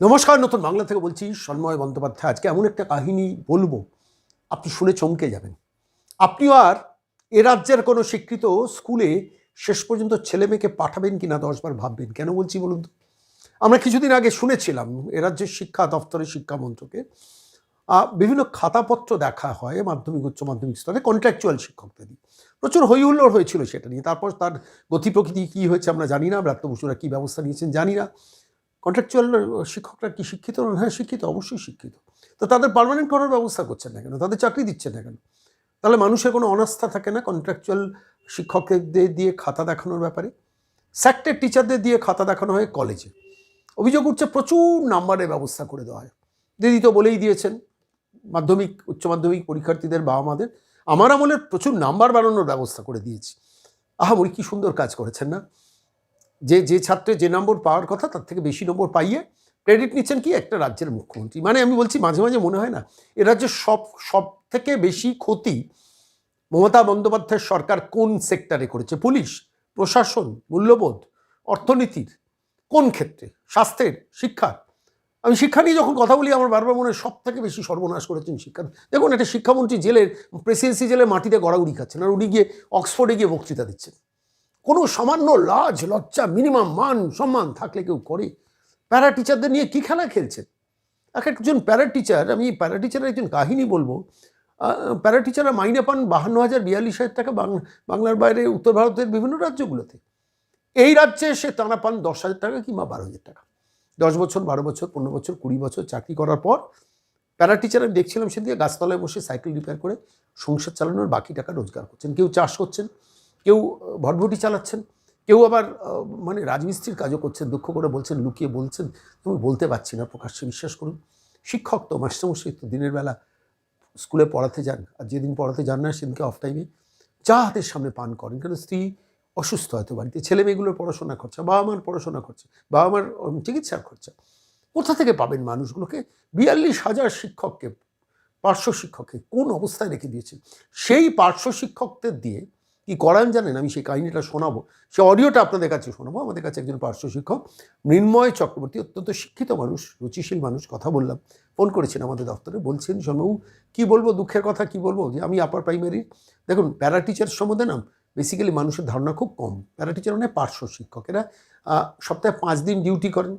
নমস্কার, নতুন বাংলা থেকে বলছি সন্ময় বন্দ্যোপাধ্যায়। আজকে এমন একটা কাহিনী বলব, আপনি শুনে চমকে যাবেন। আপনিও আর এ রাজ্যের কোনো স্বীকৃত স্কুলে শেষ পর্যন্ত ছেলে মেয়েকে পাঠাবেন কি না দশবার ভাববেন। কেন বলছি বলুন তো? আমরা কিছুদিন আগে শুনেছিলাম, এ রাজ্যের শিক্ষা দপ্তরের শিক্ষামন্ত্রকে বিভিন্ন খাতাপত্র দেখা হয় মাধ্যমিক, উচ্চ মাধ্যমিক স্তরে কন্ট্রাকচুয়াল শিক্ষকদের প্রচুর হই হুল্লোড় হয়েছিল সেটা নিয়ে। তারপর তার গতি প্রকৃতি কী হয়েছে আমরা জানি না ব্রাত্য বসুরা কী ব্যবস্থা নিয়েছেন জানি না। কন্ট্রাকচুয়াল শিক্ষকরা কি শিক্ষিত? নন হ্যাঁ শিক্ষিত, অবশ্যই শিক্ষিত। তো তাদের পার্মানেন্ট করার ব্যবস্থা করছেন না কেন? তাদের চাকরি দিচ্ছেন না কেন? তাহলে মানুষের কোনো অনাস্থা থাকে না কন্ট্রাকচুয়াল শিক্ষকদের দিয়ে খাতা দেখানোর ব্যাপারে? স্যাক্টের টিচারদের দিয়ে খাতা দেখানো হয় কলেজে অভিযোগ উঠছে প্রচুর নাম্বারের ব্যবস্থা করে দেওয়া হয়। দিদি তো বলেই দিয়েছেন, মাধ্যমিক, উচ্চ মাধ্যমিক পরীক্ষার্থীদের বাবা মাদের। আমার আমলে প্রচুর নাম্বার বাড়ানোর ব্যবস্থা করে দিয়েছি। আহা, বলি কি সুন্দর কাজ করেছেন না? যে যে ছাত্রে যে নম্বর পাওয়ার কথা তার থেকে বেশি নম্বর পাইয়ে ক্রেডিট নিচ্ছেন কি একটা রাজ্যের মুখ্যমন্ত্রী। মানে আমি বলছি মাঝে মাঝে মনে হয় না, এ রাজ্যের সব সব থেকে বেশি ক্ষতি মমতা বন্দ্যোপাধ্যায়ের সরকার কোন সেক্টরে করেছে? পুলিশ, প্রশাসন, মূল্যবোধ, অর্থনীতির কোন ক্ষেত্রে? স্বাস্থ্যের শিক্ষা আমি শিক্ষা নিয়ে যখন কথা বলি, আমার বারবার মনে হয় সব থেকে বেশি সর্বনাশ করেছেন শিক্ষা। দেখুন, একটা শিক্ষামন্ত্রী জেলের, প্রেসিডেন্সি জেলে মাটিতে গড়াগড়ি খাচ্ছেন আর উনি গিয়ে অক্সফোর্ডে গিয়ে বক্তৃতা দিচ্ছেন। কোনো সামান্য লাজ, লজ্জা মিনিমাম মান, সম্মান থাকলে কেউ করে। প্যারা টিচারদের নিয়ে কী খেলা খেলছেন এক একজন প্যারা টিচার আমি প্যারা টিচারের একজন কাহিনী বলব। প্যারা টিচাররা মাইনে পান বাহান্ন হাজার বিয়াল্লিশ হাজার টাকা বাংলার বাইরে, উত্তর ভারতের বিভিন্ন রাজ্যগুলোতে। এই রাজ্যে এসে তারা পান দশ হাজার টাকা কিংবা বারো হাজার টাকা। দশ বছর, বারো বছর, পনেরো বছর, কুড়ি বছর চাকরি করার পর প্যারা টিচার আমি দেখছিলাম সেদিকে গাছতলায় বসে সাইকেল রিপেয়ার করে সংসার চালানোর বাকি টাকা রোজগার করছেন। কেউ চাষ করছেন কেউ ভটভটি চালাচ্ছেন, কেউ আবার মানে রাজমিস্ত্রির কাজও করছেন, দুঃখ করে বলছেন, লুকিয়ে বলছেন তুমি বলতে পারছি না, প্রকাশ্যে বিশ্বাস করুন। শিক্ষক তো, মাস্টারমশাই তো, দিনের বেলা স্কুলে পড়াতে যান, আর যেদিন পড়াতে যান না, সেদিনকে অফ টাইমে চা হাতের সামনে পান করেন, কেন স্ত্রী অসুস্থ হয়তো বাড়িতে, ছেলে মেয়েগুলোর পড়াশোনা খরচা, বাবা মার পড়াশোনা খরচা, বাবা মার চিকিৎসার খরচা, কোথা থেকে পাবেন মানুষগুলোকে? বিয়াল্লিশ হাজার শিক্ষককে, পার্শ্ব শিক্ষককে কোন অবস্থায় রেখে দিয়েছেন? সেই পার্শ্ব শিক্ষকদের দিয়ে কি করান জানেন? আমি সেই কাহিনীটা শোনাবো। সে অডিওটা আপনাদের কাছে শোনাবো। আমাদের কাছে একজন পার্শ্ব শিক্ষক, মৃন্ময় চক্রবর্তী, অত্যন্ত শিক্ষিত মানুষ, রুচিশীল মানুষ, কথা বললাম। ফোন করেছেন আমাদের দপ্তরে, বলছেন শর্মাবু কী বলব? দুঃখের কথা কি বলব? যে আমি আপার প্রাইমারি দেখুন প্যারা টিচার সম্বন্ধে না বেসিক্যালি মানুষের ধারণা খুব কম। প্যারা টিচার মানে পার্শ্ব শিক্ষক। এরা সপ্তাহে পাঁচ দিন ডিউটি করেন।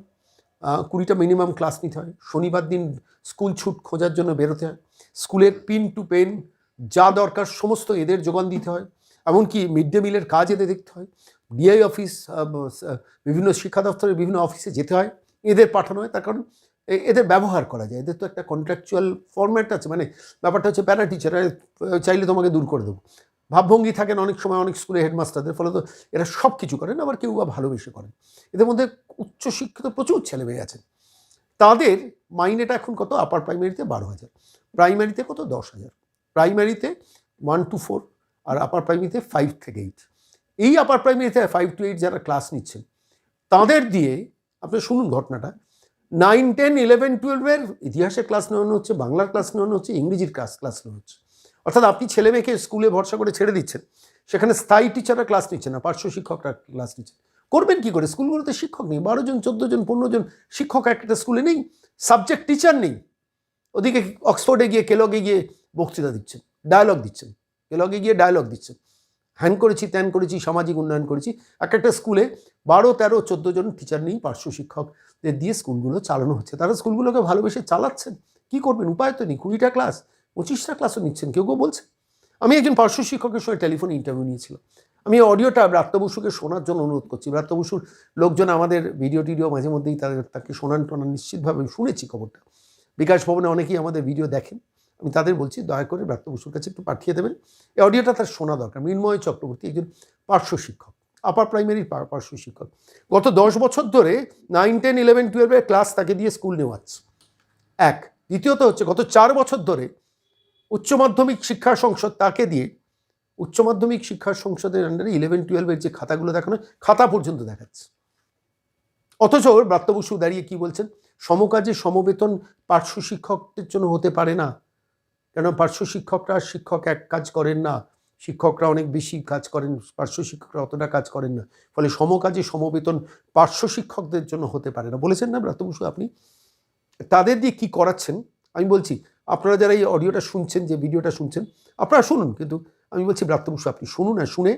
কুড়িটা মিনিমাম ক্লাস নিতে হয়। শনিবার দিন স্কুল ছুট খোঁজার জন্য বেরোতে হয়। স্কুলের পিন টু পেন যা দরকার, সমস্ত এদের যোগান দিতে হয়। এমনকি মিড ডে মিলের কাজ এদের দেখতে হয়। ডিআই অফিস বিভিন্ন শিক্ষা দপ্তরের বিভিন্ন অফিসে যেতে হয়। এদের পাঠানো হয়, তার কারণ এদের ব্যবহার করা যায়। এদের তো একটা কন্ট্রাকচুয়াল ফর্ম্যাট আছে মানে ব্যাপারটা হচ্ছে প্যারা টিচার চাইলে তোমাকে দূর করে দেবো। ভাবভঙ্গি থাকেন অনেক সময় অনেক স্কুলে হেডমাস্টারদের ফলে তো এরা সব কিছু করেন, আবার কেউ বা ভালোবেসে করেন। এদের মধ্যে উচ্চশিক্ষিত প্রচুর ছেলে মেয়ে আছেন। তাদের মাইনেটা এখন কত? আপার প্রাইমারিতে বারো হাজার। প্রাইমারিতে কত? দশ হাজার। প্রাইমারিতে ওয়ান টু ফোর আর আপার প্রাইমারিতে ফাইভ থেকে এইট এই আপার প্রাইমারিতে ফাইভ টু এইট যারা ক্লাস নিচ্ছেন তাদের দিয়ে, আপনি শুনুন ঘটনাটা নাইন টেন ইলেভেন টুয়েলভের ইতিহাসের ক্লাস নেওয়ানো হচ্ছে, বাংলার ক্লাস নেওয়ানো হচ্ছে, ইংরেজির ক্লাস ক্লাস নেওয়া হচ্ছে। অর্থাৎ আপনি ছেলে মেয়েকে স্কুলে ভরসা করে ছেড়ে দিচ্ছেন, সেখানে স্থায়ী টিচাররা ক্লাস নিচ্ছেন না, পার্শ্ব শিক্ষকরা ক্লাস নিচ্ছেন করবেন কি করে? স্কুলগুলোতে শিক্ষক নেই, বারো জন, চোদ্দ জন, পনেরো জন শিক্ষক একটা স্কুলে নেই সাবজেক্ট টিচার নেই। ওদিকে অক্সফোর্ডে গিয়ে কেলগে গিয়ে বক্তৃতা দিচ্ছেন ডায়ালগ দিচ্ছেন। কেলগে গিয়ে ডায়লগ দিচ্ছেন। হ্যান করেছি, ত্যান করেছি, সামাজিক উন্নয়ন করেছি। এক একটা স্কুলে বারো, তেরো, চোদ্দ জন টিচার নেই, পার্শ্ব শিক্ষকদের দিয়ে স্কুলগুলো চালানো হচ্ছে। তারা স্কুলগুলোকে ভালোবেসে চালাচ্ছেন। কি করবেন? উপায় তো নেই। কুড়িটা ক্লাস পঁচিশটা ক্লাসও নিচ্ছেন। কেউ কেউ বলছে আমি একজন পার্শ্ব শিক্ষকের সঙ্গে টেলিফোনে ইন্টারভিউ নিয়েছিলাম। আমি অডিওটা ব্রাত্য বসুকে শোনার জন্য অনুরোধ করছি। ব্রাত্য বসুর লোকজন আমাদের ভিডিও টিডিও মাঝে মধ্যেই তাদের, তাকে শোনান টোনান নিশ্চিতভাবে শুনেছি খবরটা। বিকাশ ভবনে অনেকেই আমাদের ভিডিও দেখেন। আমি তাদের বলছি, দয়া করে ব্রাত্য বসুর কাছে একটু পাঠিয়ে দেবেন। এই অডিওটা তার শোনা দরকার। মৃন্ময় চক্রবর্তী একজন পার্শ্ব শিক্ষক আপার প্রাইমারির পার্শ্ব শিক্ষক। গত দশ বছর ধরে নাইন টেন ইলেভেন টুয়েলভের ক্লাস তাকে দিয়ে স্কুল নেওয়াচ্ছে এক। দ্বিতীয়ত হচ্ছে, গত চার বছর ধরে উচ্চ মাধ্যমিক শিক্ষা সংসদ তাকে দিয়ে, উচ্চ মাধ্যমিক শিক্ষা সংসদের আন্ডারে ইলেভেন টুয়েলভের যে খাতাগুলো দেখানো, খাতা পর্যন্ত দেখাচ্ছে। অথচ ব্রাত্য বসু দাঁড়িয়ে কি বলছেন? সমকাজে সমবেতন পার্শ্ব শিক্ষকদের জন্য হতে পারে না। কেন পার্শ্ব শিক্ষকরা শিক্ষক এক কাজ করেন না, শিক্ষকরা অনেক বেশি কাজ করেন, পার্শ্ব শিক্ষকরা অতটা কাজ করেন না। ফলে সমকাজে সমবেতন পার্শ্ব শিক্ষকদের জন্য হতে পারে না। বলেছেন না ব্রাত্য বসু আপনি? তাদের দিয়ে কি করাচ্ছেন? আমি বলছি, আপনারা যারা এই অডিওটা শুনছেন, যে ভিডিওটা শুনছেন, আপনারা শুনুন। কিন্তু আমি বলছি, ব্রাত্য বসু আপনি শুনুন আর শুনে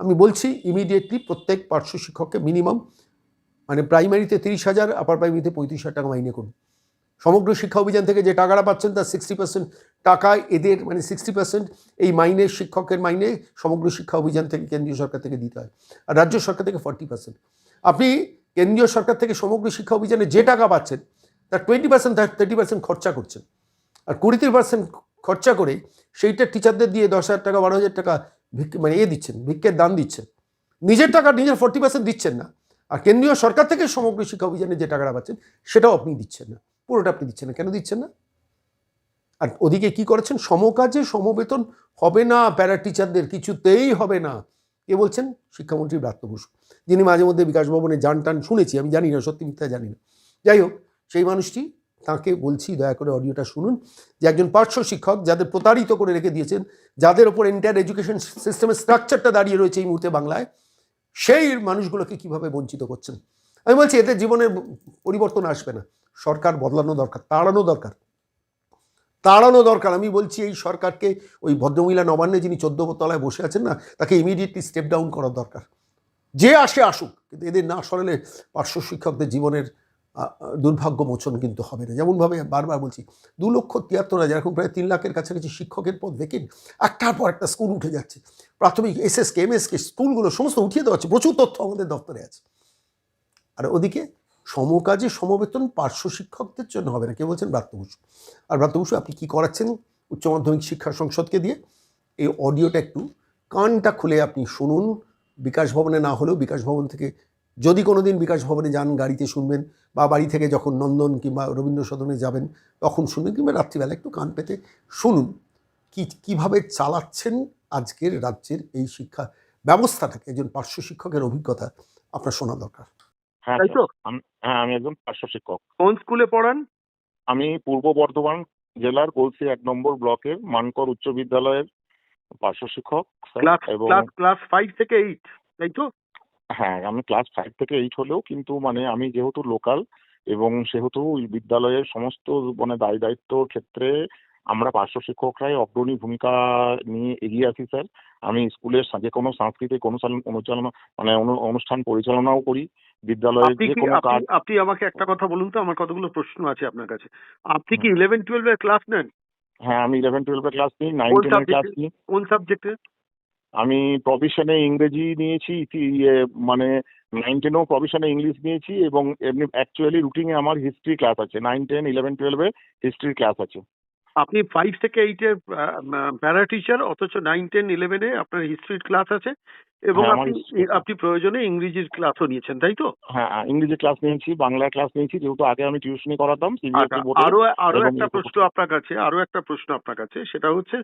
আমি বলছি ইমিডিয়েটলি প্রত্যেক পার্শ্ব শিক্ষককে মিনিমাম মানে প্রাইমারিতে তিরিশ হাজার আপার প্রাইমারিতে পঁয়ত্রিশ হাজার টাকা মাইনে করুন। সমগ্র শিক্ষা অভিযান থেকে যে টাকাটা পাচ্ছেন, তার সিক্সটি পার্সেন্ট টাকা এদের মানে সিক্সটি পার্সেন্ট এই মাইনে, শিক্ষকের মাইনে সমগ্র শিক্ষা অভিযান থেকে কেন্দ্রীয় সরকার থেকে দিতে হয়। আর রাজ্য সরকার থেকে ফর্টি পার্সেন্ট আপনি কেন্দ্রীয় সরকার থেকে সমগ্র শিক্ষা অভিযানে যে টাকা পাচ্ছেন, তার টোয়েন্টি পার্সেন্ট থার্টি পার্সেন্ট খরচা করছেন। আর কুড়ি তিরিশ পার্সেন্ট খরচা করে সেইটা টিচারদের দিয়ে দশ হাজার টাকা, বারো হাজার টাকা মানে এ দিচ্ছেন, ভিক্ষের দান দিচ্ছেন। নিজের টাকা, নিজের ফর্টি পার্সেন্ট দিচ্ছেন না। আর কেন্দ্রীয় সরকার থেকে সমগ্র শিক্ষা অভিযানে যে টাকাটা পাচ্ছেন, সেটাও আপনি দিচ্ছেন না। পুরোটা আপনি দিচ্ছেন না। কেন দিচ্ছেন না? আর ওদিকে কি করেছেন? সমকাজে সমবেতন হবে না, প্যারা টিচারদের কিছুতেই হবে না। কে বলছেন শিক্ষামন্ত্রী ব্রাত্য বসু। যিনি মাঝে মধ্যে বিকাশ ভবনে যান টান শুনেছি, আমি জানি না, সত্যি মিথ্যা জানি না। যাই হোক, সেই মানুষটি তাকে বলছি, দয়া করে অডিওটা শুনুন, যে একজন পার্শ্ব শিক্ষক যাদের প্রতারিত করে রেখে দিয়েছেন, যাদের ওপর এন্টায়ার এডুকেশন সিস্টেমের স্ট্রাকচারটা দাঁড়িয়ে রয়েছে এই মুহূর্তে বাংলায়, সেই মানুষগুলোকে কীভাবে বঞ্চিত করছেন? আমি বলছি এতে জীবনের পরিবর্তন আসবে না। সরকার বদলানো দরকার, তাড়ানো দরকার। তাড়ানো দরকার। আমি বলছি এই সরকারকে, ওই ভদ্রমহিলা নবান্নে যিনি চোদ্দ তলায় বসে আছেন না, তাকে ইমিডিয়েটলি স্টেপ ডাউন করার দরকার। যে আসে আসুক, কিন্তু এদের না সরালে পার্শ্ব শিক্ষকদের জীবনের দুর্ভাগ্য মোচন কিন্তু হবে না। যেমনভাবে বারবার বলছি, দু লক্ষ তিয়াত্তর হাজার, এখন প্রায় তিন লাখের কাছাকাছি শিক্ষকের পদ দেখেন একটার পর একটা স্কুল উঠে যাচ্ছে। প্রাথমিক এসএসকে এমএসকে স্কুলগুলো সমস্ত উঠিয়ে দেওয়া হচ্ছে। প্রচুর তথ্য আমাদের দপ্তরে আছে। আর ওদিকে সমকাজে সমবেতন পার্শ্ব শিক্ষকদের জন্য হবে না। কে বলছেন? ব্রাত্য আর ব্রাত্য আপনি কী করাচ্ছেন? উচ্চ মাধ্যমিক শিক্ষা সংসদকে দিয়ে এই অডিওটা একটু কানটা খুলে আপনি শুনুন। বিকাশ ভবনে না হলেও বিকাশ ভবন থেকে যদি কোনো দিন বিকাশ ভবনে যান, গাড়িতে শুনবেন বা বাড়ি থেকে যখন নন্দন কিংবা রবীন্দ্র সদনে যাবেন, তখন শুনবেন কিংবা রাত্রিবেলা একটু কান পেতে শুনুন। কি, কীভাবে চালাচ্ছেন আজকের রাজ্যের এই শিক্ষা ব্যবস্থাটাকে? একজন পার্শ্ব শিক্ষকের অভিজ্ঞতা আপনার শোনা দরকার। হ্যাঁ তাই তো? হ্যাঁ আমি একজন পার্শ্ব শিক্ষক। কোন স্কুলে পড়ান? আমি পূর্ব বর্ধমান জেলার গলসি এক নম্বর ব্লকের মানকর উচ্চ বিদ্যালয়ের পার্শ্ব শিক্ষক ক্লাস এবং ক্লাস ক্লাস ফাইভ থেকে এইট তাই তো? হ্যাঁ আমি ক্লাস ফাইভ থেকে এইট হলেও কিন্তু মানে আমি যেহেতু লোকাল এবং সেহেতু বিদ্যালয়ের সমস্ত মানে দায় দায়িত্বর ক্ষেত্রে আমরা পার্শ্ব শিক্ষকরাই অগ্রণী ভূমিকা নিয়ে এগিয়ে আছি স্যার। আমি স্কুলের যে কোনো সাংস্কৃতিক অনুশীলন অনুচালনা মানে অনুষ্ঠান পরিচালনাও করি। বিদ্যালয়ের যে কোনো কাজ আপনি আমাকে একটা কথা বলুন তো? আমার কতগুলো প্রশ্ন আছে আপনার কাছে। আপনি কি ইলেভেন টুয়েলভ এর ক্লাস নেন? হ্যাঁ আমি ইলেভেন টুয়েলভের ক্লাস নিই নাইন টেনের ক্লাস নিই। কোন সাবজেক্টে আমি প্রভিশনে ইংরেজি নিয়েছি ইয়ে মানে নাইন টেনেও প্রভিশনে ইংলিশ নিয়েছি এবং এমনি অ্যাকচুয়ালি রুটিনে আমার হিস্ট্রি ক্লাস আছে। নাইন টেন ইলেভেন টুয়েলভে হিস্ট্রি ক্লাস আছে। আপনি ফাইভ থেকে এইটের প্যারা টিচার অথচ নাইন টেন ইলেভেনে আপনার হিস্ট্রির ক্লাস আছে এবং হ্যাঁ, আপনি আপনি প্রয়োজনে ইংরেজির ক্লাসও নিয়েছেন তাই তো? হ্যাঁ ইংরেজি ক্লাস নিয়েছি বাংলা ক্লাস নিয়েছি যেহেতু আগে আমি টিউশনি করাতাম আচ্ছা আরও আরও একটা প্রশ্ন আপনার কাছে আরও একটা প্রশ্ন আপনার কাছে সেটা হচ্ছে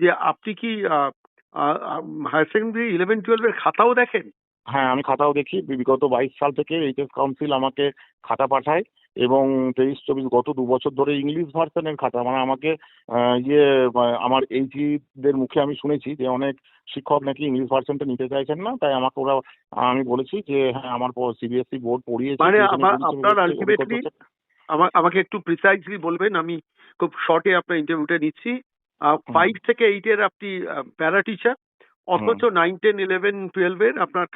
যে আপনি কি হায়ার সেকেন্ডারি ইলেভেন টুয়েলভ এর খাতাও দেখেন? হ্যাঁ আমি খাতাও দেখি বিগত বাইশ সাল থেকে এইচএস কাউন্সিল আমাকে খাতা পাঠায়। এবং তেইশ চব্বিশ গত দু বছর ধরে ইংলিশ ভার্সনের খাতা। মানে আমাকে ইয়ে আমার এইচইদের মুখে আমি শুনেছি যে অনেক শিক্ষক নাকি ইংলিশ ভার্সনটা নিতে চাইছেন না তাই আমাকে ওরা আমি বলেছি যে হ্যাঁ আমার সিবিএসসি বোর্ড পড়িয়েছে মানে আপনার আলটিমেটলি আমাকে একটু প্রিসাইজলি বলবেন আমি খুব শর্টে আপনার ইন্টারভিউটা নিচ্ছি। ফাইভ থেকে এইটের আপনি প্যারা টিচার অথচ নাইন টেন ইলেভেন টুয়েলভের আপনার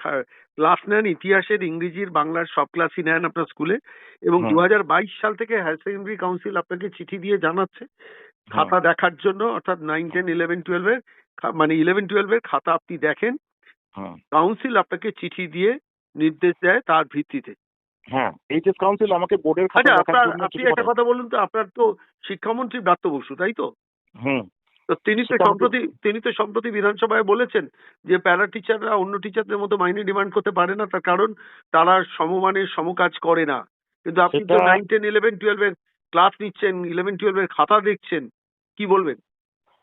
ক্লাস নেন ইতিহাসের ইংরেজির বাংলার সব ক্লাসই নেন আপনার স্কুলে এবং দু হাজার বাইশ সাল থেকে হায়ার সেকেন্ডারি কাউন্সিল আপনাকে চিঠি দিয়ে জানাচ্ছে খাতা দেখার জন্য। অর্থাৎ নাইন টেন ইলেভেন টুয়েলভের মানে ইলেভেন টুয়েলভের খাতা আপনি দেখেন। কাউন্সিল আপনাকে চিঠি দিয়ে নির্দেশ দেয় তার ভিত্তিতে। হ্যাঁ এইচএস কাউন্সিল আমাকে বোর্ডের আচ্ছা আপনার আপনি একটা কথা বলুন তো আপনার তো শিক্ষামন্ত্রী ব্রাত্য বসু তাই তো? হুম। তো তিনি তো সম্প্রতি তিনি তো সম্প্রতি বিধানসভায় বলেছেন যে প্যারা টিচাররা অন্য টিচারদের মতো মাইনে ডিমান্ড করতে পারে না তার কারণ তারা সমমানের সমকাজ করে না। কিন্তু আপনি তো নাইন টেন ইলেভেন টুয়েলভের ক্লাস নিচ্ছেন ইলেভেন টুয়েলভের খাতা দেখছেন কি বলবেন?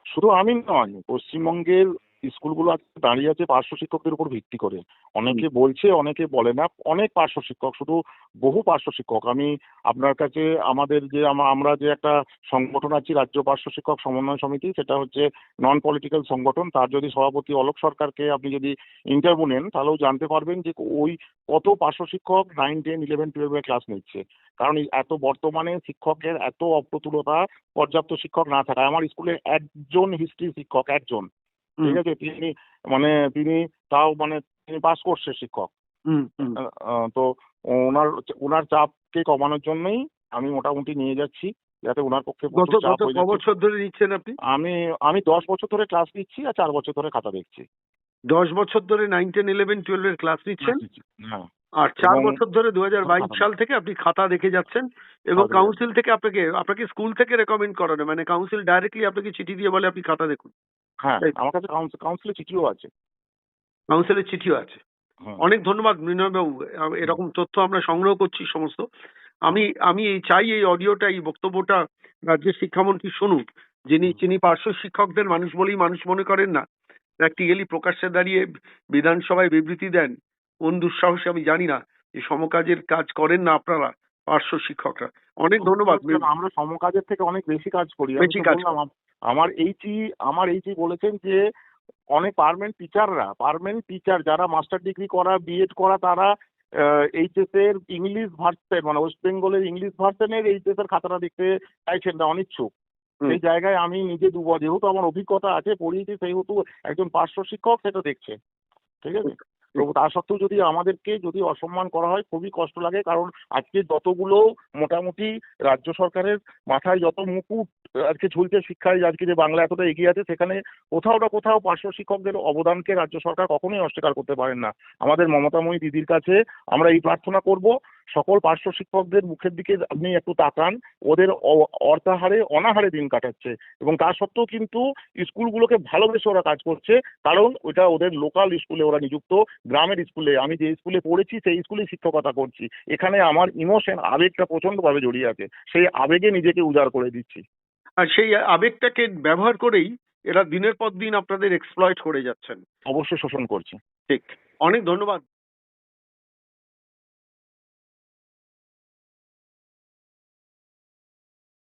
শুধু আমি নয় পশ্চিমবঙ্গের স্কুলগুলো আজকে দাঁড়িয়ে আছে পার্শ্ব শিক্ষকদের উপর ভিত্তি করে। অনেকে বলছে অনেকে বলে না অনেক পার্শ্ব শিক্ষক শুধু বহু পার্শ্ব শিক্ষক। আমি আপনার কাছে আমাদের যে আমরা যে একটা সংগঠন আছি রাজ্য পার্শ্ব শিক্ষক সমন্বয় সমিতি সেটা হচ্ছে নন পলিটিক্যাল সংগঠন। তার যদি সভাপতি অলোক সরকারকে আপনি যদি ইন্টারভিউ নেন তাহলেও জানতে পারবেন যে ওই কত পার্শ্ব শিক্ষক নাইন টেন ইলেভেন টুয়েলভের ক্লাস নিচ্ছে। কারণ এত বর্তমানে শিক্ষকের এত অপ্রতুলতা পর্যাপ্ত শিক্ষক না থাকায় আমার স্কুলে একজন হিস্ট্রি শিক্ষক একজন। ঠিক আছে? তিনি মানে তিনি তাও মানে তিনি পাস করছে শিক্ষক। তো ওনার ওনার চাপকে কমানোর জন্যই আমি মোটামুটি নিয়ে যাচ্ছি যাতে ওনার পক্ষে। বছর ধরে নিচ্ছেন আপনি? আমি আমি দশ বছর ধরে ক্লাস নিচ্ছি আর চার বছর ধরে খাতা দেখছি। দশ বছর ধরে নাইন টেন ইলেভেন টুয়েলভের ক্লাস নিচ্ছেন? হ্যাঁ। আর চার বছর ধরে দু হাজার বাইশ সাল থেকে আপনি খাতা দেখে যাচ্ছেন এবং কাউন্সিল থেকে আপনাকে আপনাকে স্কুল থেকে রেকমেন্ড করানো মানে কাউন্সিল ডাইরেক্টলি আপনাকে চিঠি দিয়ে বলে আপনি খাতা দেখুন। হ্যাঁ আমার কাছে কাউন্সিল কাউন্সিলের চিঠিও আছে। কাউন্সিলের চিঠিও আছে। অনেক ধন্যবাদ মৃণালবাবু আ- এরকম তথ্য আমরা সংগ্রহ করছি সমস্ত। আমি আমি এই চাই এই অডিওটা এই বক্তব্যটা রাজ্যের শিক্ষামন্ত্রী শুনুক। যিনি যিনি পার্শ্ব শিক্ষকদের মানুষ বলেই মানুষ মনে করেন না। প্র্যাকটিক্যালি প্রকাশ্যে দাঁড়িয়ে বিধানসভায় বিবৃতি দেন। কোন দুঃসাহসে আমি জানি না। যে সমকাজের কাজ করেন না আপনারা পার্শ্ব শিক্ষকরা। অনেক ধন্যবাদ আমরা সমকাজের থেকে অনেক বেশি কাজ করি। বেশি কাজ আমার এইচই আমার এইচই বলেছেন যে অনেক পার্মানেন্ট টিচাররা পার্মানেন্ট টিচার যারা মাস্টার ডিগ্রি করা বিএড করা তারা এইচএস এর ইংলিশ ভার্সন মানে ওয়েস্ট বেঙ্গলের ইংলিশ ভার্সনের এইচএস এর খাতাটা দেখতে চাইছেন না অনিচ্ছুক। সেই জায়গায় আমি নিজে দু ব- যেহেতু আমার অভিজ্ঞতা আছে পড়িয়েছি সেহেতু একজন পার্শ্ব শিক্ষক সেটা দেখছে। ঠিক আছে? তো তা সত্ত্বেও যদি আমাদেরকে যদি অসম্মান করা হয়, খুবই কষ্ট লাগে। কারণ আজকে যতগুলো মোটামুটি রাজ্য সরকারের মাথায় যত মুকুট আজকে ঝুলছে শিক্ষায়, আজকে যে বাংলা এতটা এগিয়ে আছে, সেখানে কোথাও না কোথাও পার্শ্ব শিক্ষকদের অবদানকে রাজ্য সরকার কখনোই অস্বীকার করতে পারেন না। আমাদের মমতাময়ী দিদির কাছে আমরা এই প্রার্থনা করব। সকল পার্শ্ব শিক্ষকদের মুখের দিকে আপনি একটু তাকান ওদের অর্থাহারে অনাহারে দিন কাটাচ্ছে। এবং তা সত্ত্বেও কিন্তু স্কুলগুলোকে ভালোবেসে ওরা কাজ করছে কারণ ওটা ওদের লোকাল স্কুলে ওরা নিযুক্ত গ্রামের স্কুলে আমি যে স্কুলে পড়েছি সেই স্কুলে শিক্ষকতা করছি। এখানে আমার ইমোশন আবেগটা প্রচন্ডভাবে জড়িয়ে আছে। সেই আবেগে নিজেকে উজাড় করে দিচ্ছি। আর সেই আবেগটাকে ব্যবহার করেই এরা দিনের পর দিন আপনাদের এক্সপ্লয়েট করে যাচ্ছেন। অবশ্যই শোষণ করছে। ঠিক। অনেক ধন্যবাদ।